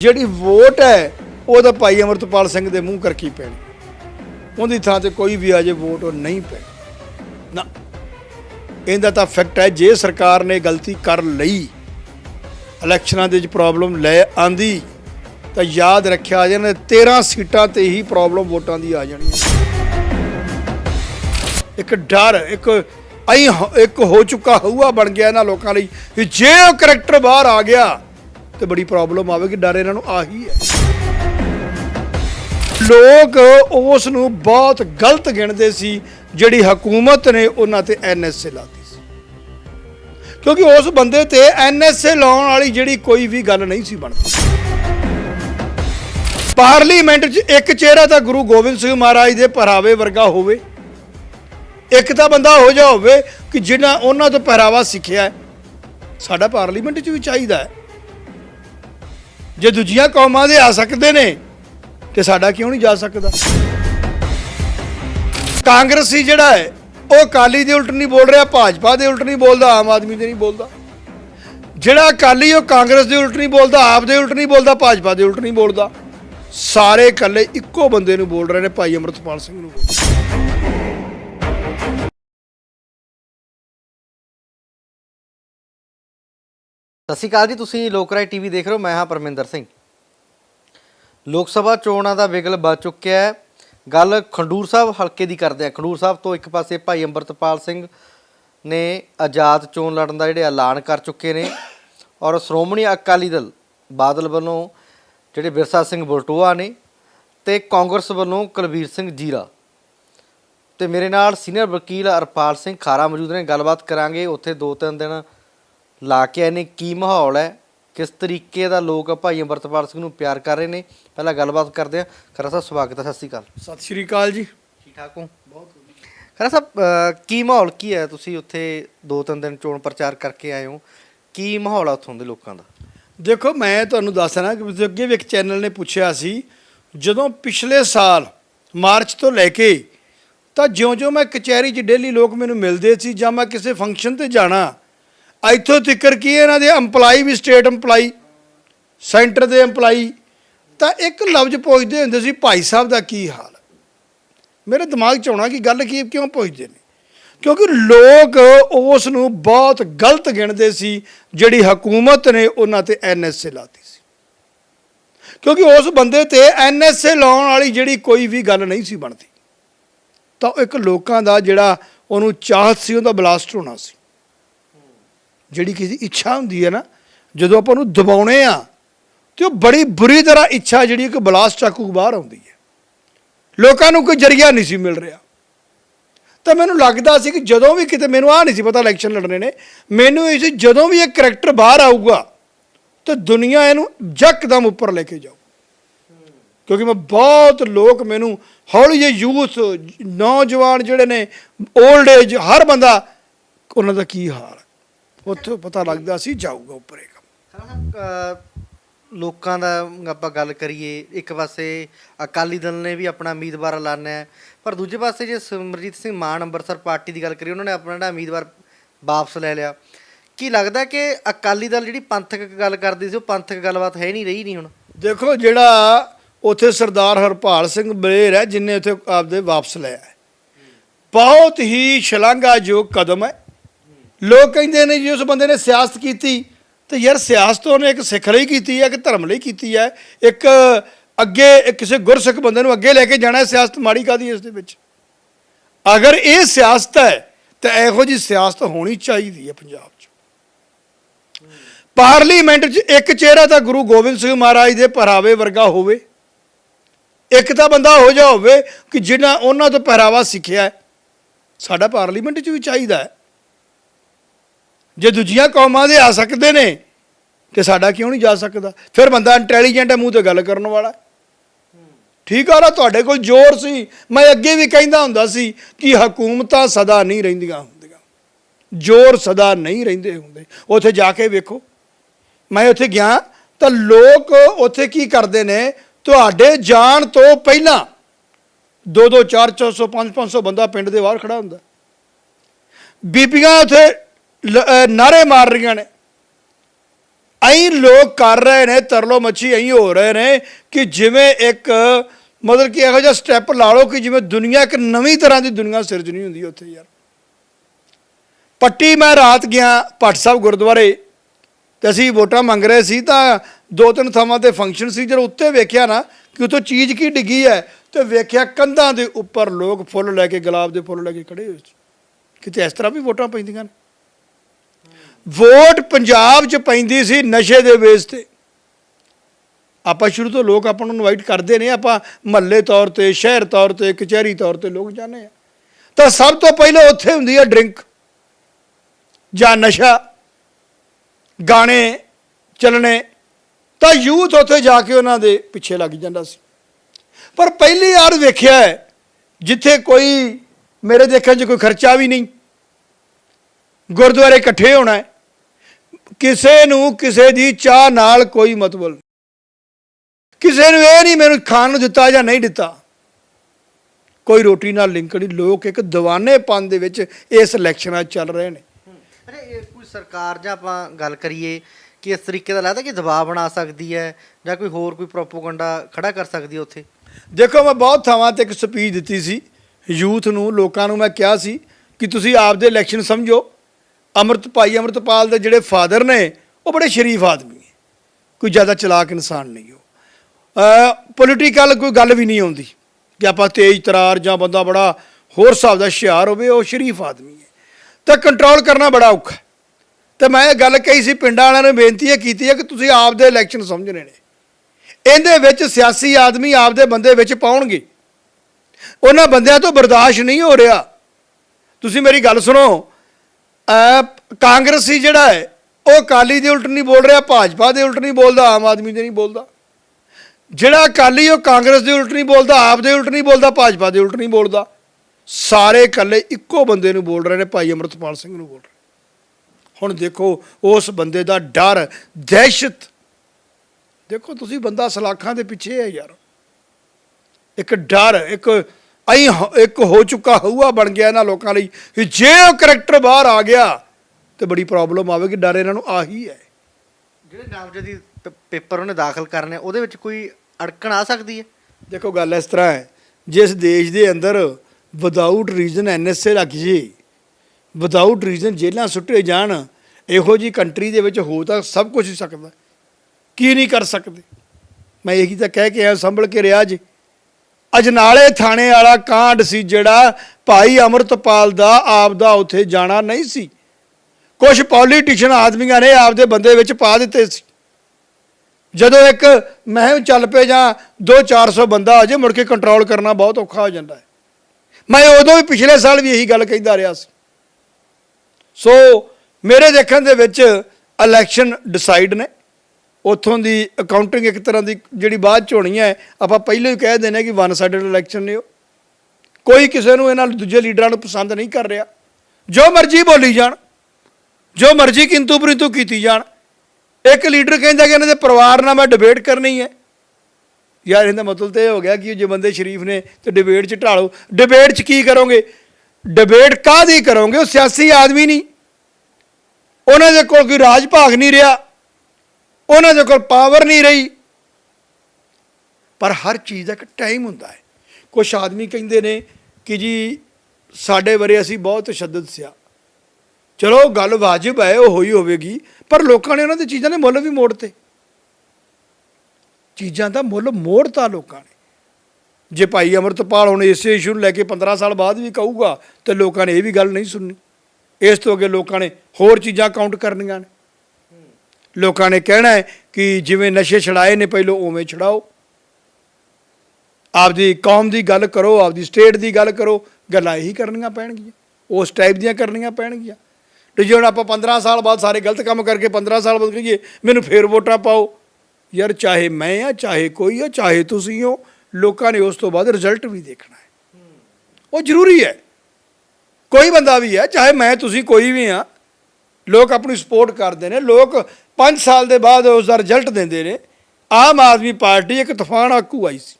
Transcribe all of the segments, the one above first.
ਜਿਹੜੀ ਵੋਟ ਹੈ, ਉਹ ਤਾਂ ਭਾਈ ਅਮਰਤਪਾਲ ਸਿੰਘ ਦੇ ਮੂੰਹ ਕਰਕੇ ਪੈਣੀ। ਉਹਦੀ ਥਾਂ ਤੇ ਕੋਈ ਵੀ ਆ ਵੋਟ ਉਹ ਨਹੀਂ ਪੈ ਨਾ। ਇਹਦਾ ਤਾਂ ਫੈਕਟ ਹੈ, ਜੇ ਸਰਕਾਰ ਨੇ ਗਲਤੀ ਕਰ ਲਈ, ਇਲੈਕਸ਼ਨਾਂ ਦੇ ਵਿੱਚ ਪ੍ਰੋਬਲਮ ਲੈ ਆਂਦੀ, ਤਾਂ ਯਾਦ ਰੱਖਿਆ ਜਾਣਾ 13 ਸੀਟਾਂ ਤੇ ਹੀ ਪ੍ਰੋਬਲਮ ਵੋਟਾਂ ਦੀ ਆ ਜਾਣੀ ਇੱਕ ਡਰ, ਇੱਕ ਅਈ ਇੱਕ ਹੋ ਚੁੱਕਾ ਹਊਆ ਬਣ ਗਿਆ ਇਹਨਾਂ ਲੋਕਾਂ ਲਈ ਕਿ ਜੇ ਉਹ ਕਰੈਕਟਰ ਬਾਹਰ ਆ ਗਿਆ ਤੇ ਬੜੀ ਪ੍ਰੋਬਲਮ ਆਵੇਗੀ ਡਰ ਇਹਨਾਂ ਨੂੰ ਆਹੀ ਹੈ। ਲੋਕ ਉਸ ਨੂੰ ਬਹੁਤ ਗਲਤ ਗਿਣਦੇ ਸੀ, ਜਿਹੜੀ ਹਕੂਮਤ ਨੇ ਉਹਨਾਂ ਤੇ ਐਨਐਸਏ ਲਾਤੀ ਸੀ। ਕਿਉਂਕਿ ਉਸ ਬੰਦੇ ਤੇ ਐਨਐਸਏ ਲਾਉਣ ਵਾਲੀ ਜਿਹੜੀ ਕੋਈ ਵੀ ਗੱਲ ਨਹੀਂ ਸੀ ਬਣਦੀ। ਪਾਰਲੀਮੈਂਟ 'ਚ ਇੱਕ ਚਿਹਰਾ ਤਾਂ ਗੁਰੂ ਗੋਬਿੰਦ ਸਿੰਘ ਮਹਾਰਾਜ ਦੇ ਪਹਿਰਾਵੇ ਵਰਗਾ ਹੋਵੇ। ਇੱਕ ਤਾਂ ਬੰਦਾ ਹੋ ਜਾ ਹੋਵੇ ਕਿ ਜਿਹਨਾਂ ਉਹਨਾਂ ਤੋਂ ਪਹਿਰਾਵਾ ਸਿੱਖਿਆ ਸਾਡਾ ਪਾਰਲੀਮੈਂਟ 'ਚ ਵੀ ਚਾਹੀਦਾ ਹੈ। ਜੇ ਦੂਜੀਆਂ ਕੌਮਾਂ ਦੇ ਆ ਸਕਦੇ ਨੇ, ਤੇ ਸਾਡਾ ਕਿਉਂ ਨਹੀਂ ਜਾ ਸਕਦਾ? ਕਾਂਗਰਸੀ ਜਿਹੜਾ ਹੈ, ਉਹ ਅਕਾਲੀ ਦੇ ਉਲਟ ਨਹੀਂ ਬੋਲ ਰਿਹਾ, ਭਾਜਪਾ ਦੇ ਉਲਟ ਨਹੀਂ ਬੋਲਦਾ, ਆਮ ਆਦਮੀ ਦੇ ਨਹੀਂ ਬੋਲਦਾ। ਜਿਹੜਾ ਅਕਾਲੀ ਉਹ ਕਾਂਗਰਸ ਦੇ ਉਲਟ ਨਹੀਂ ਬੋਲਦਾ, ਆਪ ਦੇ ਉਲਟ ਨਹੀਂ ਬੋਲਦਾ, ਭਾਜਪਾ ਦੇ ਉਲਟ ਨਹੀਂ ਬੋਲਦਾ। ਸਾਰੇ ਇਕੱਲੇ ਇੱਕੋ ਬੰਦੇ ਨੂੰ ਬੋਲ ਰਹੇ ਨੇ, ਭਾਈ ਅਮਰਤਪਾਲ ਸਿੰਘ ਨੂੰ। ਸਤਿ ਸ਼੍ਰੀ ਅਕਾਲ ਜੀ, ਤੁਸੀਂ ਲੋਕਰਾਈ ਟੀਵੀ ਦੇਖ ਰਹੇ ਹੋ, ਮੈਂ ਹਾਂ ਪਰਮਿੰਦਰ ਸਿੰਘ। ਲੋਕ ਸਭਾ ਚੋਣਾਂ ਦਾ ਵਿਗਲ ਵੱਜ ਚੁੱਕਿਆ ਹੈ। ਗੱਲ ਖੰਡੂਰ ਸਾਹਿਬ ਹਲਕੇ ਦੀ ਕਰਦੇ ਆ ਖੰਡੂਰ ਸਾਹਿਬ ਤੋਂ ਇੱਕ ਪਾਸੇ ਭਾਈ ਅੰਮ੍ਰਿਤਪਾਲ ਸਿੰਘ ਨੇ ਆਜ਼ਾਦ ਚੋਣ ਲੜਨ ਦਾ ਜਿਹੜੇ ਐਲਾਨ ਕਰ ਚੁੱਕੇ ਨੇ ਔਰ ਸ਼੍ਰੋਮਣੀ ਅਕਾਲੀ ਦਲ ਬਾਦਲ ਵੱਲੋਂ ਜਿਹੜੇ ਬਿਰਸਾ ਸਿੰਘ ਬਲਟੋਆ ਨੇ ਤੇ ਕਾਂਗਰਸ ਵੱਲੋਂ ਕੁਲਵੀਰ ਸਿੰਘ ਜੀਰਾ ਤੇ ਮੇਰੇ ਨਾਲ ਸੀਨੀਅਰ ਵਕੀਲ ਅਰਪਾਲ ਸਿੰਘ ਖਾਰਾ ਮੌਜੂਦ ਨੇ। ਗੱਲਬਾਤ ਕਰਾਂਗੇ। ਉੱਥੇ ਦੋ ਤਿੰਨ ਦਿਨ ਲਾ ਕੇ ਆਏ ਨੇ ਕੀ ਮਾਹੌਲ ਹੈ? ਕਿਸ ਤਰੀਕੇ ਦਾ ਲੋਕ ਭਾਈ ਅੰਮ੍ਰਿਤਪਾਲ ਸਿੰਘ ਨੂੰ ਪਿਆਰ ਕਰ ਰਹੇ ਨੇ? ਪਹਿਲਾਂ ਗੱਲਬਾਤ ਕਰਦੇ ਆ ਖਰਾ ਸਾਹਿਬ ਸਵਾਗਤ ਹੈ ਸਤਿ ਸ਼੍ਰੀ ਅਕਾਲ। ਸਤਿ ਸ਼੍ਰੀ ਅਕਾਲ ਜੀ। ਠੀਕ ਠਾਕ ਹੋ? ਬਹੁਤ ਖਰਾ ਸਾਹਿਬ ਕੀ ਮਾਹੌਲ ਕੀ ਹੈ? ਤੁਸੀਂ ਉੱਥੇ ਦੋ ਤਿੰਨ ਦਿਨ ਚੋਣ ਪ੍ਰਚਾਰ ਕਰਕੇ ਆਏ ਹੋ। ਕੀ ਮਾਹੌਲ ਆ ਉੱਥੋਂ ਦੇ ਲੋਕਾਂ ਦਾ? ਦੇਖੋ ਮੈਂ ਤੁਹਾਨੂੰ ਦੱਸਣਾ ਕਿ ਅੱਗੇ ਵੀ ਇੱਕ ਚੈਨਲ ਨੇ ਪੁੱਛਿਆ ਸੀ ਜਦੋਂ ਪਿਛਲੇ ਸਾਲ ਮਾਰਚ ਤੋਂ ਲੈ ਕੇ ਤਾਂ ਜਿਉਂ-ਜਿਉਂ ਮੈਂ ਕਚਹਿਰੀ 'ਚ ਡੇਲੀ ਲੋਕ ਮੈਨੂੰ ਮਿਲਦੇ ਸੀ ਜਾਂ ਮੈਂ ਕਿਸੇ ਫੰਕਸ਼ਨ ਤੇ ਜਾਣਾ ਇੱਥੋਂ ਤੱਕਰ ਕੀ ਇਹਨਾਂ ਦੇ EMPLOYE ਵੀ ਸਟੇਟ EMPLOYE ਸੈਂਟਰ ਦੇ EMPLOYE ਤਾਂ ਇੱਕ ਲਫ਼ਜ਼ ਪੁੱਛਦੇ ਹੁੰਦੇ ਸੀ, ਭਾਈ ਸਾਹਿਬ ਦਾ ਕੀ ਹਾਲ ਮੇਰੇ ਦਿਮਾਗ 'ਚ ਆਉਣਾ ਕਿ ਗੱਲ ਕੀ ਕਿਉਂ ਪੁੱਛਦੇ ਨੇ? ਕਿਉਂਕਿ ਲੋਕ ਉਸ ਨੂੰ ਬਹੁਤ ਗਲਤ ਗਿਣਦੇ ਸੀ, ਜਿਹੜੀ ਹਕੂਮਤ ਨੇ ਉਹਨਾਂ ਤੇ ਐਨਐਸਏ ਲਾਤੀ ਸੀ। ਕਿਉਂਕਿ ਉਸ ਬੰਦੇ ਤੇ ਐਨਐਸਏ ਲਾਉਣ ਵਾਲੀ ਜਿਹੜੀ ਕੋਈ ਵੀ ਗੱਲ ਨਹੀਂ ਸੀ ਬਣਦੀ। ਤਾਂ ਉਹ ਇੱਕ ਲੋਕਾਂ ਦਾ ਜਿਹੜਾ ਉਹਨੂੰ ਚਾਹਤ ਸੀ, ਉਹਦਾ ਬਲਾਸਟ ਹੋਣਾ ਸੀ। ਜਿਹੜੀ ਕਿਸੇ ਦੀ ਇੱਛਾ ਹੁੰਦੀ ਹੈ ਨਾ, ਜਦੋਂ ਆਪਾਂ ਉਹਨੂੰ ਦਬਾਉਣੇ ਆ, ਤੇ ਉਹ ਬੜੀ ਬੁਰੀ ਤਰ੍ਹਾਂ ਇੱਛਾ ਜਿਹੜੀ ਇੱਕ ਬਲਾਸਟ ਚਾਕੂ ਬਾਹਰ ਆਉਂਦੀ ਹੈ। ਲੋਕਾਂ ਨੂੰ ਕੋਈ ਜਰੀਆ ਨਹੀਂ ਸੀ ਮਿਲ ਰਿਹਾ। ਤਾਂ ਮੈਨੂੰ ਲੱਗਦਾ ਸੀ ਕਿ ਜਦੋਂ ਵੀ ਕਿਤੇ ਮੈਨੂੰ ਆ ਨਹੀਂ ਸੀ ਪਤਾ ਇਲੈਕਸ਼ਨ ਲੜਨੇ ਨੇ, ਮੈਨੂੰ ਇਹ ਸੀ ਜਦੋਂ ਵੀ ਇਹ ਕਰੈਕਟਰ ਬਾਹਰ ਆਊਗਾ, ਤਾਂ ਦੁਨੀਆ ਇਹਨੂੰ ਜੱਕਦਮ ਉੱਪਰ ਲੈ ਕੇ ਜਾਊ। ਕਿਉਂਕਿ ਮੈਂ ਬਹੁਤ ਲੋਕ ਮੈਨੂੰ ਹੌਲੀ ਜਿਹੇ ਯੂਥ ਨੌਜਵਾਨ ਜਿਹੜੇ ਨੇ 올ਡ ਏਜ ਹਰ ਬੰਦਾ, ਉਹਨਾਂ ਦਾ ਕੀ ਹਾਲ ਉੱਥੋਂ ਪਤਾ ਲੱਗਦਾ ਸੀ ਜਾਊਗਾ ਉੱਪਰ ਲੋਕਾਂ ਦਾ ਆਪਾਂ ਗੱਲ ਕਰੀਏ ਇੱਕ ਪਾਸੇ ਅਕਾਲੀ ਦਲ ਨੇ ਵੀ ਆਪਣਾ ਉਮੀਦਵਾਰ ਐਲਾਨਿਆ ਹੈ ਪਰ ਦੂਜੇ ਪਾਸੇ ਜੇ ਸਿਮਰਜੀਤ ਸਿੰਘ ਮਾਨ ਅੰਮ੍ਰਿਤਸਰ ਪਾਰਟੀ ਦੀ ਗੱਲ ਕਰੀਏ ਉਹਨਾਂ ਨੇ ਆਪਣਾ ਜਿਹੜਾ ਉਮੀਦਵਾਰ ਵਾਪਸ ਲੈ ਲਿਆ। ਕੀ ਲੱਗਦਾ ਕਿ ਅਕਾਲੀ ਦਲ ਜਿਹੜੀ ਪੰਥਕ ਗੱਲ ਕਰਦੀ ਸੀ ਉਹ ਪੰਥਕ ਗੱਲਬਾਤ ਹੈ ਨਹੀਂ ਰਹੀ ਨਹੀਂ ਹੁਣ? ਦੇਖੋ ਜਿਹੜਾ ਉੱਥੇ ਸਰਦਾਰ ਹਰਪਾਲ ਸਿੰਘ ਬਲੇਰ ਹੈ ਜਿਨੇ ਉੱਥੇ ਆਪਦੇ ਵਾਪਸ ਲਿਆ ਹੈ। ਬਹੁਤ ਹੀ ਸ਼ਲਾਘਾਯੋਗ ਕਦਮ ਹੈ। ਲੋਕ ਕਹਿੰਦੇ ਨੇ ਜੀ ਉਸ ਬੰਦੇ ਨੇ ਸਿਆਸਤ ਕੀਤੀ ਤੇ ਯਾਰ ਸਿਆਸਤ ਉਹਨੇ ਇੱਕ ਸਿੱਖ ਲਈ ਕੀਤੀ ਹੈ, ਇੱਕ ਧਰਮ ਲਈ ਕੀਤੀ ਹੈ, ਇੱਕ ਅੱਗੇ ਕਿਸੇ ਗੁਰਸਿੱਖ ਬੰਦੇ ਨੂੰ ਅੱਗੇ ਲੈ ਕੇ ਜਾਣਾ ਸਿਆਸਤ ਮਾੜੀ ਕਾਦੀ ਇਸ ਦੇ ਵਿੱਚ? ਅਗਰ ਇਹ ਸਿਆਸਤ ਹੈ, ਤਾਂ ਇਹੋ ਜੀ ਸਿਆਸਤ ਹੋਣੀ ਚਾਹੀਦੀ ਹੈ ਪੰਜਾਬ 'ਚ। ਪਾਰਲੀਮੈਂਟ 'ਚ ਇੱਕ ਚਿਹਰਾ ਤਾਂ ਗੁਰੂ ਗੋਬਿੰਦ ਸਿੰਘ ਮਹਾਰਾਜ ਦੇ ਪਹਿਰਾਵੇ ਵਰਗਾ ਹੋਵੇ, ਇੱਕ ਤਾਂ ਬੰਦਾ ਹੋ ਜਾ ਹੋਵੇ ਕਿ ਜਿਹਨਾਂ ਉਹਨਾਂ ਤੋਂ ਪਹਿਰਾਵਾ ਸਿੱਖਿਆ ਸਾਡਾ ਪਾਰਲੀਮੈਂਟ 'ਚ ਵੀ ਚਾਹੀਦਾ ਹੈ। ਜੇ ਦੂਜੀਆਂ ਕੌਮਾਂ ਦੇ ਆ ਸਕਦੇ ਨੇ, ਤੇ ਸਾਡਾ ਕਿਉਂ ਨਹੀਂ ਜਾ ਸਕਦਾ? ਫਿਰ ਬੰਦਾ ਇੰਟੈਲੀਜੈਂਟ ਹੈ, ਮੂੰਹ ਤੇ ਗੱਲ ਕਰਨ ਵਾਲਾ ਠੀਕ ਆ ਨਾ, ਤੁਹਾਡੇ ਕੋਲ ਜ਼ੋਰ ਸੀ। ਮੈਂ ਅੱਗੇ ਵੀ ਕਹਿੰਦਾ ਹੁੰਦਾ ਸੀ ਕਿ ਹਕੂਮਤਾਂ ਸਦਾ ਨਹੀਂ ਰਹਿੰਦੀਆਂ ਹੁੰਦੀਆਂ। ਜ਼ੋਰ ਸਦਾ ਨਹੀਂ ਰਹਿੰਦੇ ਹੁੰਦੇ। ਉੱਥੇ ਜਾ ਕੇ ਵੇਖੋ। ਮੈਂ ਉੱਥੇ ਗਿਆ, ਤਾਂ ਲੋਕ ਉੱਥੇ ਕੀ ਕਰਦੇ ਨੇ? ਤੁਹਾਡੇ ਜਾਣ ਤੋਂ ਪਹਿਲਾਂ 2 2 4 400 5 500 ਬੰਦਾ ਪਿੰਡ ਦੇ ਬਾਹਰ ਖੜਾ ਹੁੰਦਾ। ਬੀਬੀਆਂ ਉੱਥੇ ਲ- ਨਾਅਰੇ ਮਾਰ ਰਹੀਆਂ ਨੇ। ਐਂ ਲੋਕ ਕਰ ਰਹੇ ਨੇ, ਤਰਲੋ ਮੱਛੀ ਐਂ ਹੋ ਰਹੇ ਨੇ ਕਿ ਜਿਵੇਂ ਇੱਕ ਮਤਲਬ ਕਿ ਇਹੋ ਜਿਹਾ ਸਟੈਪ ਲਾ ਲਓ ਕਿ ਜਿਵੇਂ ਦੁਨੀਆ ਇੱਕ ਨਵੀਂ ਤਰ੍ਹਾਂ ਦੀ ਦੁਨੀਆ ਸਿਰਜਣੀ ਹੁੰਦੀ ਹੈ ਉੱਥੇ ਯਾਰ। ਪੱਟੀ ਮੈਂ ਰਾਤ ਗਿਆ ਭੱਟ ਸਾਹਿਬ ਗੁਰਦੁਆਰੇ ਤੇ ਅਸੀਂ ਵੋਟਾਂ ਮੰਗ ਰਹੇ ਸੀ ਤਾਂ ਦੋ ਤਿੰਨ ਥਾਵਾਂ ਤੇ ਫੰਕਸ਼ਨ ਸੀ, ਜਦੋਂ ਉੱਤੇ ਵੇਖਿਆ ਨਾ ਕਿ ਉਤੋਂ ਚੀਜ਼ ਕੀ ਡਿੱਗੀ ਹੈ ਤੇ ਵੇਖਿਆ ਕੰਧਾਂ ਦੇ ਉੱਪਰ ਲੋਕ ਫੁੱਲ ਲੈ ਕੇ, ਗੁਲਾਬ ਦੇ ਫੁੱਲ ਲੈ ਕੇ ਖੜੇ ਹੋਏ ਸੀ। ਕਿਤੇ ਇਸ ਤਰ੍ਹਾਂ ਵੀ ਵੋਟਾਂ ਪੈਂਦੀਆਂ ਨੇ? ਵੋਟ ਪੰਜਾਬ 'ਚ ਪੈਂਦੀ ਸੀ ਨਸ਼ੇ ਦੇ ਵੇਸ ਤੇ। ਆਪਾਂ ਸ਼ੁਰੂ ਤੋਂ ਲੋਕ ਆਪਾਂ ਨੂੰ ਇਨਵਾਈਟ ਕਰਦੇ ਨੇ, ਆਪਾਂ ਮਹੱਲੇ ਤੌਰ ਤੇ, ਸ਼ਹਿਰ ਤੌਰ ਤੇ, ਕਚਹਿਰੀ ਤੌਰ ਤੇ ਲੋਕ ਜਾਂਦੇ ਆ। ਤਾਂ ਸਭ ਤੋਂ ਪਹਿਲਾਂ ਉੱਥੇ ਹੁੰਦੀ ਹੈ ਡਰਿੰਕ ਜਾਂ ਨਸ਼ਾ, ਗਾਣੇ, ਚੱਲਣੇ। ਤਾਂ ਯੂਥ ਉੱਥੇ ਜਾ ਕੇ ਉਹਨਾਂ ਦੇ ਪਿੱਛੇ ਲੱਗ ਜਾਂਦਾ ਸੀ। ਪਰ ਪਹਿਲੀ ਵਾਰ ਵੇਖਿਆ ਜਿੱਥੇ ਕੋਈ ਮੇਰੇ ਦੇਖਣ 'ਚ ਕੋਈ ਖਰਚਾ ਵੀ ਨਹੀਂ। ਗੁਰਦੁਆਰੇ ਇਕੱਠੇ ਹੋਣਾ ਹੈ। ਕਿਸੇ ਨੂੰ ਕਿਸੇ ਦੀ ਚਾਹ ਨਾਲ ਕੋਈ ਮਤਲਬ ਨਹੀਂ। ਕਿਸੇ ਨੂੰ ਇਹ ਨਹੀਂ ਮੈਨੂੰ ਖਾਣ ਨੂੰ ਦਿੱਤਾ ਜਾਂ ਨਹੀਂ ਦਿੱਤਾ। ਕੋਈ ਰੋਟੀ ਨਾਲ ਲਿੰਕ ਨਹੀਂ। ਲੋਕ ਇੱਕ دیਵਾਨੇਪਨ ਦੇ ਵਿੱਚ ਇਸ ਇਲੈਕਸ਼ਨਾਂ ਚੱਲ ਰਹੇ ਨੇ। ਅੱਛਾ ਇਹ ਕੋਈ ਸਰਕਾਰ ਜਾਂ ਆਪਾਂ ਗੱਲ ਕਰੀਏ ਕਿ ਇਸ ਤਰੀਕੇ ਦਾ ਲੱਗਦਾ ਕਿ ਦਬਾਅ ਬਣਾ ਸਕਦੀ ਹੈ ਜਾਂ ਕੋਈ ਹੋਰ ਕੋਈ ਪ੍ਰੋਪੋਗੰਡਾ ਖੜਾ ਕਰ ਸਕਦੀ ਹੈ ਉੱਥੇ? ਦੇਖੋ ਮੈਂ ਬਹੁਤ ਥਾਵਾਂ ਤੇ ਇੱਕ ਸਪੀਚ ਦਿੱਤੀ ਸੀ। ਯੂਥ ਨੂੰ ਲੋਕਾਂ ਨੂੰ ਮੈਂ ਕਿਹਾ ਸੀ ਕਿ ਤੁਸੀਂ ਆਪਦੇ ਇਲੈਕਸ਼ਨ ਸਮਝੋ। ਅੰਮ੍ਰਿਤ ਭਾਈ ਅੰਮ੍ਰਿਤਪਾਲ ਦੇ ਜਿਹੜੇ ਫਾਦਰ ਨੇ, ਉਹ ਬੜੇ ਸ਼ਰੀਫ ਆਦਮੀ ਹੈ। ਕੋਈ ਜ਼ਿਆਦਾ ਚਲਾਕ ਇਨਸਾਨ ਨਹੀਂ ਉਹ। ਪੋਲੀਟੀਕਲ ਕੋਈ ਗੱਲ ਵੀ ਨਹੀਂ ਆਉਂਦੀ ਕਿ ਆਪਾਂ ਤੇਜ਼ ਤਰਾਰ ਜਾਂ ਬੰਦਾ ਬੜਾ ਹੋਰ ਹਿਸਾਬ ਦਾ ਹੁਸ਼ਿਆਰ ਹੋਵੇ, ਉਹ ਸ਼ਰੀਫ ਆਦਮੀ ਹੈ। ਤਾਂ ਕੰਟਰੋਲ ਕਰਨਾ ਬੜਾ ਔਖਾ ਹੈ। ਤੇ ਮੈਂ ਇਹ ਗੱਲ ਕਹੀ ਸੀ, ਪਿੰਡਾਂ ਵਾਲਿਆਂ ਨੂੰ ਬੇਨਤੀ ਇਹ ਕੀਤੀ ਹੈ ਕਿ ਤੁਸੀਂ ਆਪਦੇ ਇਲੈਕਸ਼ਨ ਸਮਝਣੇ ਨੇ ਇਹਦੇ ਵਿੱਚ ਸਿਆਸੀ ਆਦਮੀ ਆਪਦੇ ਬੰਦੇ ਵਿੱਚ ਪਾਉਣਗੇ। ਉਹਨਾਂ ਬੰਦਿਆਂ ਤੋਂ ਬਰਦਾਸ਼ਤ ਨਹੀਂ ਹੋ ਰਿਹਾ। ਤੁਸੀਂ ਮੇਰੀ ਗੱਲ ਸੁਣੋ ਕਾਂਗਰਸੀ ਜਿਹੜਾ ਹੈ, ਉਹ ਅਕਾਲੀ ਦੇ ਉਲਟ ਨਹੀਂ ਬੋਲ ਰਿਹਾ, ਭਾਜਪਾ ਦੇ ਉਲਟ ਨਹੀਂ ਬੋਲਦਾ, ਆਮ ਆਦਮੀ ਦੇ ਨਹੀਂ ਬੋਲਦਾ। ਜਿਹੜਾ ਅਕਾਲੀ, ਉਹ ਕਾਂਗਰਸ ਦੇ ਉਲਟ ਨਹੀਂ ਬੋਲਦਾ, ਆਪ ਦੇ ਉਲਟ ਨਹੀਂ ਬੋਲਦਾ, ਭਾਜਪਾ ਦੇ ਉਲਟ ਨਹੀਂ ਬੋਲਦਾ। ਸਾਰੇ ਇਕੱਲੇ ਇੱਕੋ ਬੰਦੇ ਨੂੰ ਬੋਲ ਰਹੇ ਨੇ, ਭਾਈ ਅਮਰਤਪਾਲ ਸਿੰਘ ਨੂੰ ਬੋਲ ਰਹੇ ਹੁਣ ਦੇਖੋ, ਉਸ ਬੰਦੇ ਦਾ ਡਰ, ਦਹਿਸ਼ਤ। ਦੇਖੋ, ਤੁਸੀਂ ਬੰਦਾ ਸਲਾਖਾਂ ਦੇ ਪਿੱਛੇ ਹੈ ਯਾਰ। ਇੱਕ ਡਰ, ਇੱਕ ਅਈ ਇੱਕ ਹੋ ਚੁੱਕਾ ਹਊਆ ਬਣ ਗਿਆ ਇਹਨਾਂ ਲੋਕਾਂ ਲਈ ਜੇ ਉਹ ਕਰੈਕਟਰ ਬਾਹਰ ਆ ਗਿਆ ਤੇ ਬੜੀ ਪ੍ਰੋਬਲਮ ਆਵੇਗੀ ਡਰ ਇਹਨਾਂ ਨੂੰ ਆਹੀ ਹੈ। ਜਿਹੜੇ ਨਾਮਜ਼ਦਗੀ ਪ- ਪੇਪਰ ਉਹਨੇ ਦਾਖਲ ਕਰਨੇ ਉਹਦੇ ਵਿੱਚ ਕੋਈ ਅੜਕਣ ਆ ਸਕਦੀ ਹੈ? ਦੇਖੋ ਗੱਲ ਇਸ ਤਰ੍ਹਾਂ ਹੈ ਜਿਸ ਦੇਸ਼ ਦੇ ਅੰਦਰ ਵਿਦਆਊਟ ਰੀਜ਼ਨ ਐਨਐਸਏ ਲੱਗ ਜੇ ਵਿਦਆਊਟ ਰੀਜ਼ਨ ਜੇਲ੍ਹਾਂ ਸੁੱਟੇ ਜਾਣ ਇਹੋ ਜੀ ਕੰਟਰੀ ਦੇ ਵਿੱਚ ਹੋ ਤਾਂ ਸਭ ਕੁਝ ਹੀ ਸਕਦਾ ਕੀ ਨਹੀਂ ਕਰ ਸਕਦੇ? ਮੈਂ ਇਹੀ ਤਾਂ ਕਹਿ ਕੇ ਆ ਸੰਭਲ ਕੇ ਰਿਹਾ ਜੀ ਅਜਨਾਲੇ ਥਾਣੇ ਵਾਲਾ ਕਾਂਡ ਸੀ ਜਿਹੜਾ ਭਾਈ ਅਮਰਤਪਾਲ ਦਾ ਆਪ ਦਾ ਉੱਥੇ ਜਾਣਾ ਨਹੀਂ ਸੀ। ਕੁਝ ਪੋਲੀਟੀਸ਼ੀਅਨ ਆਦਮੀਆਂ ਨੇ ਆਪਦੇ ਬੰਦੇ ਵਿੱਚ ਪਾ ਦਿੱਤੇ ਸੀ। ਜਦੋਂ ਇੱਕ ਮਹਿਮ ਚੱਲ ਪਏ ਜਾਂ 2-400 ਬੰਦਾ ਅਜੇ ਮੁੜ ਕੇ ਕੰਟਰੋਲ ਕਰਨਾ ਬਹੁਤ ਔਖਾ ਹੋ ਜਾਂਦਾ ਹੈ। ਮੈਂ ਉਦੋਂ ਵੀ ਪਿਛਲੇ ਸਾਲ ਵੀ ਇਹੀ ਗੱਲ ਕਹਿੰਦਾ ਰਿਹਾ ਸੀ। ਸੋ ਮੇਰੇ ਦੇਖਣ ਦੇ ਵਿੱਚ ਇਲੈਕਸ਼ਨ ਡਿਸਾਈਡ ਨੇ। ਉੱਥੋਂ ਦੀ ਅਕਾਊਂਟਿੰਗ ਇੱਕ ਤਰ੍ਹਾਂ ਦੀ ਜਿਹੜੀ ਬਾਅਦ ਚ ਹੋਣੀ ਹੈ, ਆਪਾਂ ਪਹਿਲਾਂ ਹੀ ਕਹਿ ਦਿੰਦੇ ਹਾਂ ਕਿ ਵਨ ਸਾਈਡਡ ਇਲੈਕਸ਼ਨ ਨੇ ਉਹ। ਕੋਈ ਕਿਸੇ ਨੂੰ ਇਹਨਾਂ ਦੂਜੇ ਲੀਡਰਾਂ ਨੂੰ ਪਸੰਦ ਨਹੀਂ ਕਰ ਰਿਹਾ। ਜੋ ਮਰਜ਼ੀ ਬੋਲੀ ਜਾਣ, ਜੋ ਮਰਜ਼ੀ ਕਿੰਤੂ ਪਰਿੰਤੂ ਕੀਤੀ ਜਾਣ, ਇੱਕ ਲੀਡਰ ਕਹਿੰਦਾ ਕਿ ਇਹਨਾਂ ਦੇ ਪਰਿਵਾਰ ਨਾਲ ਮੈਂ ਡਿਬੇਟ ਕਰਨੀ ਹੈ। ਯਾਰ ਇਹਦਾ ਮਤਲਬ ਤੇ ਇਹ ਹੋ ਗਿਆ ਕਿ ਜੇ ਬੰਦੇ ਸ਼ਰੀਫ ਨੇ ਤੇ ਡਿਬੇਟ 'ਚ ਢਾਲੋ। ਡਿਬੇਟ 'ਚ ਕੀ ਕਰੋਗੇ? ਡਿਬੇਟ ਕਾਹਦੀ ਕਰੋਗੇ? ਉਹ ਸਿਆਸੀ ਆਦਮੀ ਨਹੀਂ। ਉਹਨਾਂ ਦੇ ਕੋਲ ਕੋਈ ਰਾਜ ਭਾਗ ਨਹੀਂ ਰਿਹਾ। ਉਹਨਾਂ ਦੇ ਕੋਲ ਪਾਵਰ ਨਹੀਂ ਰਹੀ। ਪਰ ਹਰ ਚੀਜ਼ ਦਾ ਇੱਕ ਟਾਈਮ ਹੁੰਦਾ ਹੈ। ਕੁਝ ਆਦਮੀ ਕਹਿੰਦੇ ਨੇ ਕਿ ਜੀ, ਸਾਡੇ ਬਾਰੇ ਅਸੀਂ ਬਹੁਤ ਤਸ਼ੱਦਦ ਸਿਆ। ਚਲੋ, ਗੱਲ ਵਾਜਬ ਹੈ, ਉਹ ਹੋਈ ਹੋਵੇਗੀ, ਪਰ ਲੋਕਾਂ ਨੇ ਉਹਨਾਂ ਦੀ ਚੀਜ਼ਾਂ ਦੇ ਮੁੱਲ ਵੀ ਮੋੜਤੇ। ਚੀਜ਼ਾਂ ਦਾ ਮੁੱਲ ਮੋੜਤਾ ਲੋਕਾਂ ਨੇ। ਜੇ ਭਾਈ ਅਮਰਤਪਾਲ ਹੁਣ ਇਸੇ ਇਸ਼ੂ ਨੂੰ ਲੈ ਕੇ 15 ਸਾਲ ਬਾਅਦ ਵੀ ਕਹੂਗਾ, ਤੇ ਲੋਕਾਂ ਨੇ ਇਹ ਵੀ ਗੱਲ ਨਹੀਂ ਸੁਣਨੀ। ਇਸ ਤੋਂ ਅੱਗੇ ਲੋਕਾਂ ਨੇ ਹੋਰ ਚੀਜ਼ਾਂ ਕਾਊਂਟ ਕਰਨੀਆਂ ਨੇ। ਲੋਕਾਂ ਨੇ ਕਹਿਣਾ ਹੈ ਕਿ ਜਿਵੇਂ ਨਸ਼ੇ ਛੜਾਏ ਨੇ, ਪਹਿਲੋਂ ਉਵੇਂ ਛੜਾਓ ਆਪਦੀ ਕੌਮ ਦੀ ਗੱਲ ਕਰੋ, ਆਪਦੀ ਸਟੇਟ ਦੀ ਗੱਲ ਕਰੋ, ਗੱਲਾਂ ਇਹੀ ਕਰਨੀਆਂ ਪੈਣਗੀਆਂ, ਉਸ ਟਾਈਪ ਦੀਆਂ ਕਰਨੀਆਂ ਪੈਣਗੀਆਂ। ਤੇ ਜੇ ਹੁਣ ਆਪਾਂ 15 ਸਾਲ ਬਾਅਦ ਸਾਰੇ ਗਲਤ ਕੰਮ ਕਰਕੇ 15 ਸਾਲ ਬਾਅਦ ਕਹੀਏ, ਮੈਨੂੰ ਫੇਰ ਵੋਟਾਂ ਪਾਓ। ਯਾਰ ਚਾਹੇ ਮੈਂ ਆ, ਚਾਹੇ ਕੋਈ ਆ, ਚਾਹੇ ਤੁਸੀਂ ਹੋ, ਲੋਕਾਂ ਨੇ ਉਸ ਤੋਂ ਬਾਅਦ ਰਿਜ਼ਲਟ ਵੀ ਦੇਖਣਾ ਹੈ। ਉਹ ਜ਼ਰੂਰੀ ਹੈ। ਕੋਈ ਬੰਦਾ ਵੀ ਹੈ, ਚਾਹੇ ਮੈਂ, ਤੁਸੀਂ ਕੋਈ ਵੀ ਆ, ਲੋਕ ਆਪਣੀ ਸਪੋਰਟ ਕਰਦੇ ਨੇ, ਲੋਕ 5 ਸਾਲ ਦੇ ਬਾਅਦ ਉਸ ਦਾ ਰਿਜ਼ਲਟ ਦਿੰਦੇ ਨੇ। ਆਮ ਆਦਮੀ ਪਾਰਟੀ ਇੱਕ ਤੂਫਾਨ ਆਕੂ ਆਈ ਸੀ।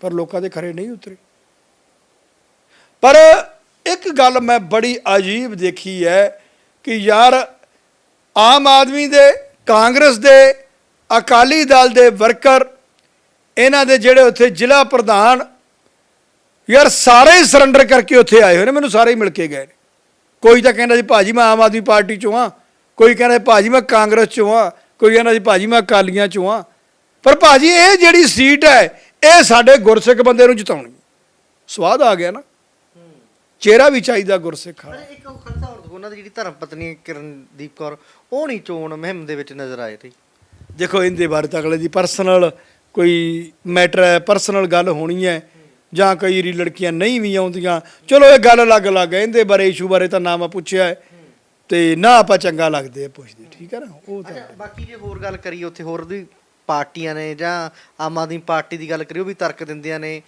ਪਰ ਲੋਕਾਂ ਦੇ ਖਰੇ ਨਹੀਂ ਉਤਰੇ। ਪਰ ਇੱਕ ਗੱਲ ਮੈਂ ਬੜੀ ਅਜੀਬ ਦੇਖੀ ਹੈ ਕਿ ਯਾਰ ਆਮ ਆਦਮੀ ਦੇ, ਕਾਂਗਰਸ ਦੇ, ਅਕਾਲੀ ਦਲ ਦੇ ਵਰਕਰ, ਇਹਨਾਂ ਦੇ ਜਿਹੜੇ ਉੱਥੇ ਜ਼ਿਲ੍ਹਾ ਪ੍ਰਧਾਨ, ਯਾਰ ਸਾਰੇ ਹੀ ਸਰੈਂਡਰ ਕਰਕੇ ਉੱਥੇ ਆਏ ਹੋਏ ਨੇ। ਮੈਨੂੰ ਸਾਰੇ ਹੀ ਮਿਲ ਕੇ ਗਏ ਨੇ। ਕੋਈ ਤਾਂ ਕਹਿੰਦਾ ਜੀ ਭਾਜੀ ਮੈਂ ਆਮ ਆਦਮੀ ਪਾਰਟੀ ਚੋਂ ਆ ਕੋਈ ਕਹਿੰਦਾ ਭਾਜੀ ਮੈਂ ਕਾਂਗਰਸ ਚੋਂ ਆ ਕੋਈ ਕਹਿੰਦਾ ਜੀ ਭਾਜੀ ਮੈਂ ਅਕਾਲੀਆਂ ਚੋਂ ਆ। ਪਰ ਭਾਜੀ ਇਹ ਜਿਹੜੀ ਸੀਟ ਹੈ ਇਹ ਸਾਡੇ ਗੁਰਸਿੱਖ ਬੰਦੇ ਨੂੰ ਜਿਤਾਉਣੀ। ਸਵਾਦ ਆ ਗਿਆ ਨਾ। ਚਿਹਰਾ ਵੀ ਚਾਹੀਦਾ ਗੁਰਸਿੱਖ ਪਰ ਇੱਕ ਖਲਸਾ ਔਰਤ ਉਹਨਾਂ ਦੀ ਜਿਹੜੀ ਧਰਮ ਪਤਨੀ ਕਿਰਨਦੀਪ ਕੌਰ ਉਹ ਨਹੀਂ ਚੋਣ ਮੁਹਿੰਮ ਦੇ ਵਿੱਚ ਨਜ਼ਰ ਆਏ ਰਹੀ ਦੇਖੋ ਇਹਦੇ ਬਾਰੇ ਤਾਂ ਅਗਲੇ ਦੀ ਪਰਸਨਲ ਕੋਈ ਮੈਟਰ ਹੈ ਪਰਸਨਲ ਗੱਲ ਹੋਣੀ ਹੈ ਜਾਂ ਕਈ ਰੀ ਲੜਕੀਆਂ ਨਹੀਂ ਵੀ ਆਉਂਦੀਆਂ। ਚਲੋ ਇਹ ਗੱਲ ਅਲੱਗ ਅਲੱਗ ਹੈ। ਇਹਦੇ ਬਾਰੇ ਇਸ਼ੂ ਬਾਰੇ ਤਾਂ ਨਾ ਮੈਂ ਪੁੱਛਿਆ ਹੈ। ਤੇ ਨਾ ਆਪਾਂ ਚੰਗਾ ਲੱਗਦੇ ਆ ਪੁੱਛਦੇ ਠੀਕ ਹੈ ਨਾ? ਉਹ ਤਾਂ ਅੱਛਾ ਬਾਕੀ ਜੇ ਹੋਰ ਗੱਲ ਕਰੀਏ ਉੱਥੇ ਹੋਰ ਵੀ ਪਾਰਟੀਆਂ ਨੇ ਜਾਂ ਆਮ ਆਦਮੀ ਪਾਰਟੀ ਦੀ ਗੱਲ ਕਰੀਏ ਉਹ ਵੀ ਤਰਕ ਦਿੰਦੀਆਂ ਨੇ।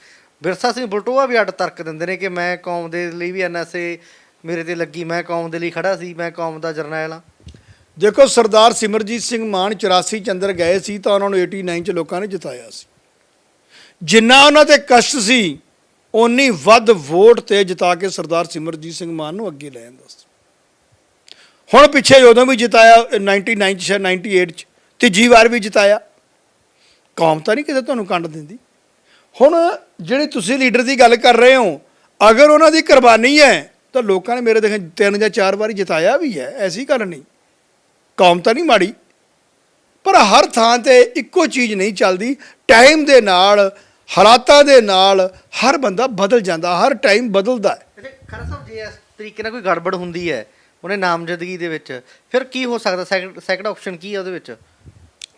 ਵਿਰਸਾ ਸਿੰਘ ਬਲਟੋਆ ਵੀ ਅੱਡ ਤਰਕ ਦਿੰਦੇ ਨੇ ਕਿ ਮੈਂ ਕੌਮ ਦੇ ਲਈ ਵੀ ਐਨਐਸਏ ਮੇਰੇ ਤੇ ਲੱਗੀ ਮੈਂ ਕੌਮ ਦੇ ਲਈ ਖੜਾ ਸੀ ਮੈਂ ਕੌਮ ਦਾ ਜਰਨੈਲ ਆ ਦੇਖੋ ਸਰਦਾਰ ਸਿਮਰਜੀਤ ਸਿੰਘ ਮਾਨ 84 ਚ ਅੰਦਰ ਗਏ ਸੀ ਤਾਂ ਉਹਨਾਂ ਨੂੰ 89 ਚ ਲੋਕਾਂ ਨੇ ਜਿਤਾਇਆ ਸੀ। ਜਿੰਨਾ ਉਹਨਾਂ ਤੇ ਕਸ਼ਟ ਸੀ ਓਨੀ ਵੱਧ ਵੋਟ ਤੇ ਜਿਤਾ ਕੇ ਸਰਦਾਰ ਸਿਮਰਜੀਤ ਸਿੰਘ ਮਾਨ ਨੂੰ ਅੱਗੇ ਲੈ ਜਾਂਦਾ ਸੀ। ਹੁਣ ਪਿੱਛੇ ਉਦੋਂ ਵੀ ਜਿਤਾਇਆ 99 ਚ ਸ਼ਾਇਦ 98 ਚ ਤੀਜੀ ਵਾਰ ਵੀ ਜਿਤਾਇਆ। ਕੌਮ ਤਾਂ ਨਹੀਂ ਕਿਤੇ ਤੁਹਾਨੂੰ ਕੰਡ ਦਿੰਦੀ। ਹੁਣ ਜਿਹੜੀ ਤੁਸੀਂ ਲੀਡਰ ਦੀ ਗੱਲ ਕਰ ਰਹੇ ਹੋ, ਅਗਰ ਉਹਨਾਂ ਦੀ ਕੁਰਬਾਨੀ ਹੈ, ਤਾਂ ਲੋਕਾਂ ਨੇ ਮੇਰੇ ਦੇਖੇ ਤਿੰਨ ਜਾਂ ਚਾਰ ਵਾਰੀ ਜਿਤਾਇਆ ਵੀ ਹੈ, ਐਸੀ ਗੱਲ ਨਹੀਂ। ਕੌਮ ਤਾਂ ਨਹੀਂ ਮਾੜੀ, ਪਰ ਹਰ ਥਾਂ ਤੇ ਇੱਕੋ ਚੀਜ਼ ਨਹੀਂ ਚੱਲਦੀ। ਟਾਈਮ ਦੇ ਨਾਲ, ਹਾਲਾਤਾਂ ਦੇ ਨਾਲ, ਹਰ ਬੰਦਾ ਬਦਲ ਜਾਂਦਾ, ਹਰ ਟਾਈਮ ਬਦਲਦਾ ਹੈ। ਖਰਾ ਸਾਹਿਬ, ਜੇ ਇਸ ਤਰੀਕੇ ਨਾਲ ਕੋਈ ਗੜਬੜ ਹੁੰਦੀ ਹੈ ਉਹਨੇ ਨਾਮਜ਼ਦਗੀ ਦੇ ਵਿੱਚ। ਫਿਰ ਕੀ ਹੋ ਸਕਦਾ? ਸੈਕੰਡ ਸੈਕੰਡ ਆਪਸ਼ਨ ਕੀ ਹੈ ਉਹਦੇ ਵਿੱਚ?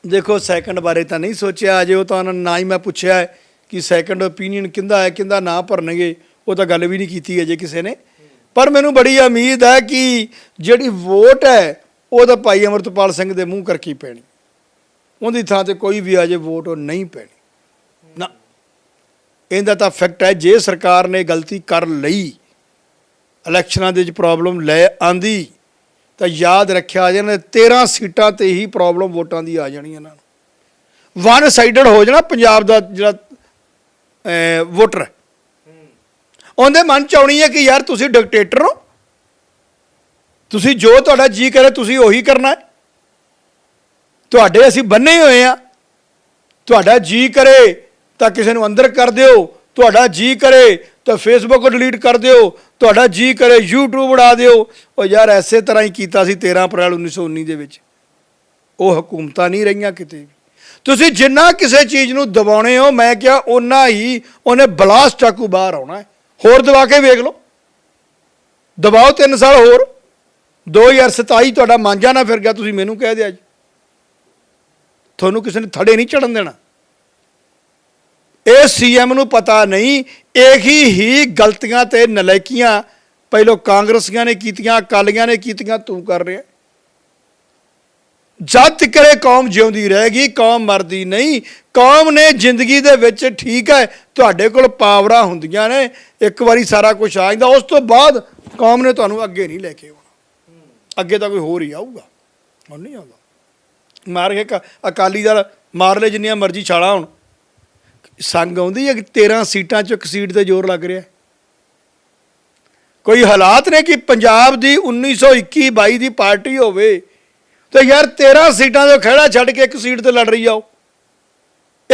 ਦੇਖੋ ਸੈਕੰਡ ਬਾਰੇ ਤਾਂ ਨਹੀਂ ਸੋਚਿਆ, ਅਜੇ ਉਹ ਤਾਂ ਉਹਨਾਂ ਨੂੰ ਨਾ ਹੀ ਮੈਂ ਪੁੱਛਿਆ ਕਿ ਸੈਕੰਡ ਓਪੀਨੀਅਨ ਕਿੰਦਾ ਹੈ, ਕਿੰਦਾ ਨਾ ਭਰਨਗੇ। ਉਹ ਤਾਂ ਗੱਲ ਵੀ ਨਹੀਂ ਕੀਤੀ ਅਜੇ ਕਿਸੇ ਨੇ। ਪਰ ਮੈਨੂੰ ਬੜੀ ਉਮੀਦ ਹੈ ਕਿ ਜਿਹੜੀ ਵੋਟ ਹੈ, ਉਹ ਤਾਂ ਭਾਈ ਅਮਰਤਪਾਲ ਸਿੰਘ ਦੇ ਮੂੰਹ ਕਰਕੇ ਹੀ ਪੈਣੀ। ਉਹਦੀ ਥਾਂ ਤੇ ਕੋਈ ਵੀ ਅਜੇ ਵੋਟ ਉਹ ਨਹੀਂ ਪੈਣੀ। ਨਾ। ਇਹਦਾ ਤਾਂ ਫੈਕਟ ਹੈ, ਜੇ ਸਰਕਾਰ ਨੇ ਗਲਤੀ ਕਰ ਲਈ ਇਲੈਕਸ਼ਨਾਂ ਦੇ ਵਿੱਚ ਪ੍ਰੋਬਲਮ ਲੈ ਆਂਦੀ, ਤਾਂ ਯਾਦ ਰੱਖਿਆ ਜਾਣਾ 13 ਸੀਟਾਂ ਤੇ ਹੀ ਪ੍ਰੋਬਲਮ ਵੋਟਾਂ ਦੀ ਆ ਜਾਣੀ ਇਹਨਾਂ ਨੂੰ। ਵਨ ਸਾਈਡਡ ਹੋ ਜਾਣਾ ਪੰਜਾਬ ਦਾ ਜਿਹੜਾ ਵੋਟਰ ਉਹਦੇ ਮਨ ਚ ਆਉਣੀ ਹੈ ਕਿ ਯਾਰ ਤੁਸੀਂ ਡਿਕਟੇਟਰ ਹੋ। ਤੁਸੀਂ ਜੋ ਤੁਹਾਡਾ ਜੀ ਕਰੇ, ਤੁਸੀਂ ਉਹੀ ਕਰਨਾ ਹੈ। ਤੁਹਾਡੇ ਅਸੀਂ ਬੰਨੇ ਹੀ ਹੋਏ ਆ ਤੁਹਾਡਾ ਜੀ ਕਰੇ ਤਾਂ ਕਿਸੇ ਨੂੰ ਅੰਦਰ ਕਰ ਦਿਓ। ਤੁਹਾਡਾ ਜੀ ਕਰੇ ਤਾਂ ਫੇਸਬੁੱਕ ਡਿਲੀਟ ਕਰ ਦਿਓ, ਤੁਹਾਡਾ ਜੀ ਕਰੇ, YouTube ਉਡਾ ਦਿਓ। ਉਹ ਯਾਰ ਐਸੇ ਤਰ੍ਹਾਂ ਹੀ ਕੀਤਾ ਸੀ 13 ਅਪ੍ਰੈਲ 1919 ਦੇ ਵਿੱਚ। ਉਹ ਹਕੂਮਤਾਂ ਨਹੀਂ ਰਹੀਆਂ ਕਿਤੇ ਵੀ। ਤੁਸੀਂ ਜਿੰਨਾ ਕਿਸੇ ਚੀਜ਼ ਨੂੰ ਦਬਾਉਣੇ ਹੋ, ਮੈਂ ਕਿਹਾ ਓਨਾ ਹੀ ਉਹਨੇ ਬਲਾਸਟ ਚਾਕੂ ਬਾਹਰ ਆਉਣਾ ਹੈ। ਹੋਰ ਦਬਾ ਕੇ ਵੇਖ ਲਓ। ਦਬਾਓ 3 ਸਾਲ ਹੋਰ। 2027 ਤੁਹਾਡਾ ਮਾਂਜਾ ਨਾ ਫਿਰ ਗਿਆ, ਤੁਸੀਂ ਮੈਨੂੰ ਕਹਿ ਦਿਆ ਜੀ। ਤੁਹਾਨੂੰ ਕਿਸੇ ਨੇ ਥੜੇ ਨਹੀਂ ਚੜਨ ਦੇਣਾ। ਇਹ ਸੀਐਮ ਨੂੰ ਪਤਾ ਨਹੀਂ, ਇਹੀ ਹੀ ਗਲਤੀਆਂ ਤੇ ਨਲਾਇਕੀਆਂ ਪਹਿਲੋ ਕਾਂਗਰਸੀਆਂ ਨੇ ਕੀਤੀਆਂ, ਅਕਾਲੀਆਂ ਨੇ ਕੀਤੀਆਂ, ਤੂੰ ਕਰ ਰਿਹਾ। ਜਦ ਤੱਕ ਇਹ ਕੌਮ ਜਿਉਂਦੀ ਰਹੇਗੀ, ਕੌਮ ਮਰਦੀ ਨਹੀਂ, ਕੌਮ ਨੇ ਜ਼ਿੰਦਗੀ ਦੇ ਵਿੱਚ ਠੀਕ ਹੈ, ਤੁਹਾਡੇ ਕੋਲ ਪਾਵਰਾਂ ਹੁੰਦੀਆਂ ਨੇ, ਇੱਕ ਵਾਰੀ ਸਾਰਾ ਕੁਝ ਆ ਜਾਂਦਾ, ਉਸ ਤੋਂ ਬਾਅਦ ਕੌਮ ਨੇ ਤੁਹਾਨੂੰ ਅੱਗੇ ਨਹੀਂ ਲੈ ਕੇ ਆਉਣਾ। ਅੱਗੇ ਤਾਂ ਕੋਈ ਹੋਰ ਹੀ ਆਊਗਾ, ਹੁਣ ਨਹੀਂ ਆਉਂਦਾ। ਮਾਰ ਕੇ ਅਕਾਲੀ ਦਲ, ਮਾਰ ਲੈ ਜਿੰਨੀਆਂ ਮਰਜ਼ੀ ਛਾਲਾਂ ਹੁਣ। ਸੰਗ ਆਉਂਦੀ ਹੈ ਕਿ 13 ਸੀਟਾਂ ਚੋਂ ਇੱਕ ਸੀਟ ਤੇ ਜ਼ੋਰ ਲੱਗ ਰਿਹਾ ਕੋਈ ਹਾਲਾਤ ਨੇ ਕਿ ਪੰਜਾਬ ਦੀ 1921 22 ਦੀ ਪਾਰਟੀ ਹੋਵੇ ਤੇ ਯਾਰ 13 ਸੀਟਾਂ ਤੋਂ ਖੜਾ ਛੱਡ ਕੇ ਇੱਕ ਸੀਟ ਤੇ ਲੜ ਰਹੀ ਆ ਉਹ।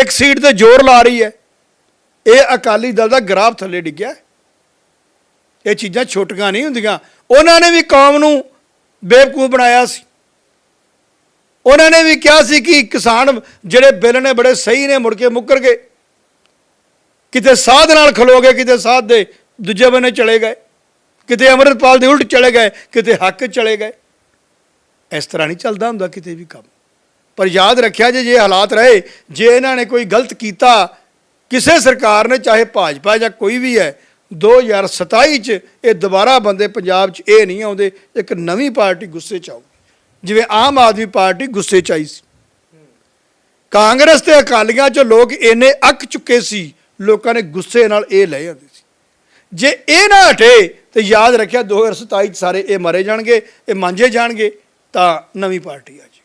ਇੱਕ ਸੀਟ ਤੇ ਜ਼ੋਰ ਲਾ ਰਹੀ ਹੈ। ਇਹ ਅਕਾਲੀ ਦਲ ਦਾ ਗਰਾਫ ਥੱਲੇ ਡਿੱਗਿਆ ਇਹ ਚੀਜ਼ਾਂ ਛੋਟੀਆਂ ਨਹੀਂ ਹੁੰਦੀਆਂ। ਉਹਨਾਂ ਨੇ ਵੀ ਕੌਮ ਨੂੰ ਬੇਵਕੂਫ ਬਣਾਇਆ ਸੀ। ਉਹਨਾਂ ਨੇ ਵੀ ਕਿਹਾ ਸੀ ਕਿ ਕਿਸਾਨ ਜਿਹੜੇ ਬਿੱਲ ਨੇ ਬੜੇ ਸਹੀ ਨੇ ਮੁੜ ਕੇ ਮੁੱਕਰ ਗਏ। ਕਿਤੇ ਸਾਧ ਨਾਲ ਖਲੋਗੇ, ਕਿਤੇ ਸਾਧ ਦੇ ਦੂਜੇ ਬੰਨੇ ਚਲੇ ਗਏ, ਕਿਤੇ ਅਮਰਤਪਾਲ ਦੇ ਉਲਟ ਚਲੇ ਗਏ, ਕਿਤੇ ਹੱਕ ਚਲੇ ਗਏ। ਇਸ ਤਰ੍ਹਾਂ ਨਹੀਂ ਚੱਲਦਾ ਹੁੰਦਾ ਕਿਤੇ ਵੀ ਕੰਮ। ਪਰ ਯਾਦ ਰੱਖਿਆ ਜੇ ਜੇ ਹਾਲਾਤ ਰਹੇ, ਜੇ ਇਹਨਾਂ ਨੇ ਕੋਈ ਗਲਤ ਕੀਤਾ, ਕਿਸੇ ਸਰਕਾਰ ਨੇ, ਚਾਹੇ ਭਾਜਪਾ ਜਾਂ ਕੋਈ ਵੀ ਹੈ 2027 ਚ ਇਹ ਦੁਬਾਰਾ ਬੰਦੇ ਪੰਜਾਬ ਚ ਇਹ ਨਹੀਂ ਆਉਂਦੇ, ਇੱਕ ਨਵੀਂ ਪਾਰਟੀ ਗੁੱਸੇ ਚ ਆਊਗੀ। ਜਿਵੇਂ ਆਮ ਆਦਮੀ ਪਾਰਟੀ ਗੁੱਸੇ ਚ ਆਈ ਸੀ। ਕਾਂਗਰਸ ਤੇ ਅਕਾਲੀਆਂ ਚ ਲੋਕ ਇੰਨੇ ਅੱਕ ਚੁੱਕੇ ਸੀ ਲੋਕਾਂ ਨੇ ਗੁੱਸੇ ਨਾਲ ਇਹ ਲੈ ਜਾਂਦੇ ਸੀ। ਜੇ ਇਹ ਨਾ ਹਟੇ ਤੇ ਯਾਦ ਰੱਖਿਆ 2027 ਚ ਸਾਰੇ ਇਹ ਮਰੇ ਜਾਣਗੇ, ਇਹ ਮਾਂਜੇ ਜਾਣਗੇ, ਤਾਂ ਨਵੀਂ ਪਾਰਟੀ ਆ ਜੀ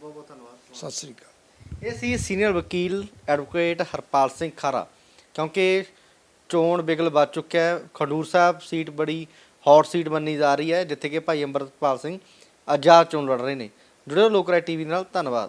ਬਹੁਤ ਬਹੁਤ ਧੰਨਵਾਦ ਸਤਿ ਸ੍ਰੀ ਅਕਾਲ। ਇਹ ਸੀ ਸੀਨੀਅਰ ਵਕੀਲ ਐਡਵੋਕੇਟ ਹਰਪਾਲ ਸਿੰਘ ਖਾਰਾ। ਕਿਉਂਕਿ ਚੋਣ ਬਿਗਲ ਵੱਜ ਚੁੱਕਿਆ ਹੈ। ਖਡੂਰ ਸਾਹਿਬ ਸੀਟ ਬੜੀ ਹੌਟ ਸੀਟ ਮੰਨੀ ਜਾ ਰਹੀ ਹੈ, ਜਿੱਥੇ ਕਿ ਭਾਈ ਅੰਮ੍ਰਿਤਪਾਲ ਸਿੰਘ ਆਜ਼ਾਦ ਚੋਣ ਲੜ ਰਹੇ ਨੇ। ਜੁੜਿਓ ਲੋਕ ਰਾਏ ਟੀਵੀ ਨਾਲ। ਧੰਨਵਾਦ।